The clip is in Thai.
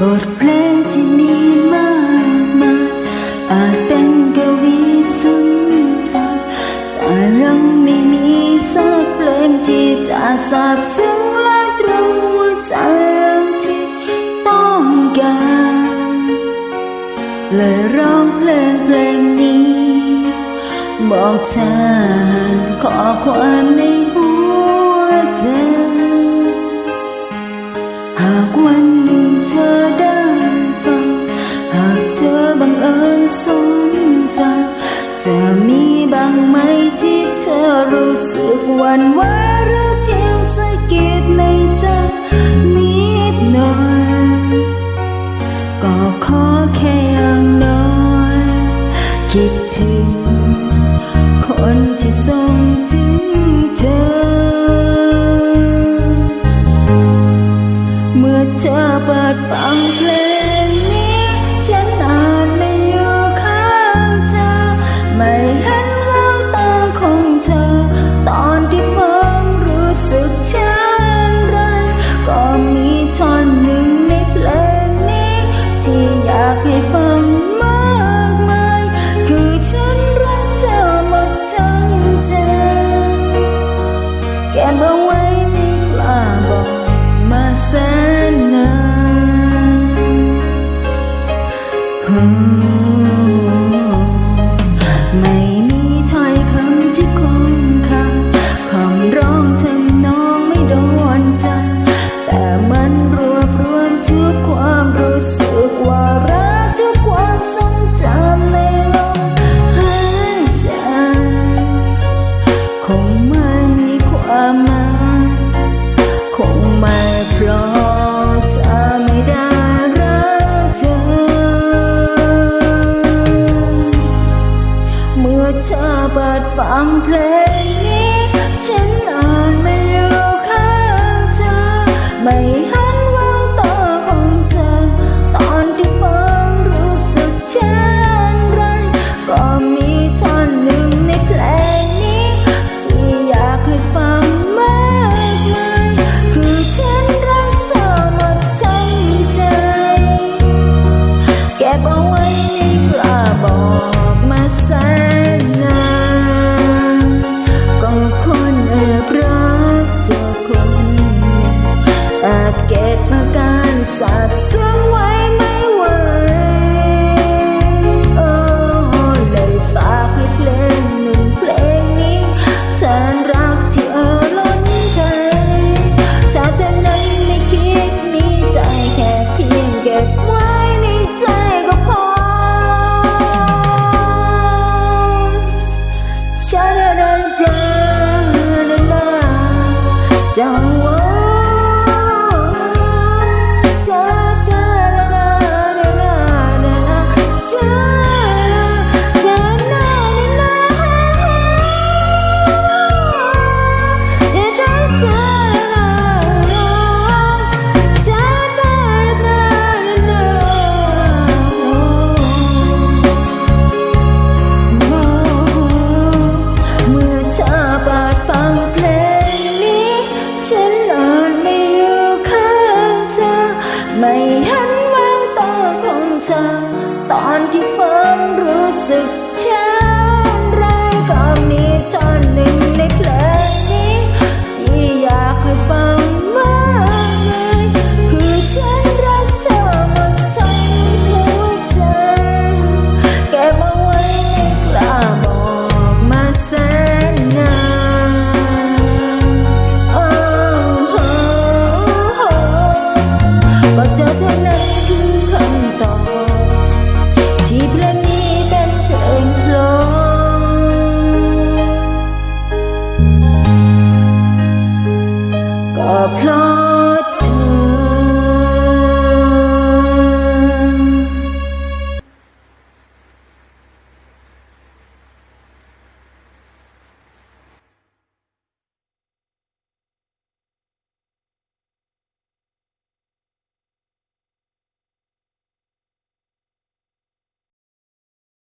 บทเพลงที่มีมากมายอาจเป็นกวีสงใจแต่ยังไม่มีสักเพลงที่จะสาบซึ้งและตรงหัวใจต้องการเลยร้องเพลงเพลงนี้ บอกเธอขอความในหัวใจหากวันางไหมที่เธอรู้สึกวันวาหรือเพียงสะกิดในใจนิดหน่อย ก็ขอแค่อย่างน้อย คิดถึง ที่อยากให้ฟังมากมาย คือฉันรักเธอหมดทั้งใจเก็บเอาไว้ไม่กล้าบอกมาแสนนานไม่ ว่เธอบาดฟังเพลงนี้ ฉันอ่านไม่รู้ข้างเธอ ไม่หันวางตาของเธอ ตอนที่ฟังรู้สึกเช่นไร ก็มีท่อนหนึ่งในเพลงนี้ ที่อยากให้ฟัง 美恩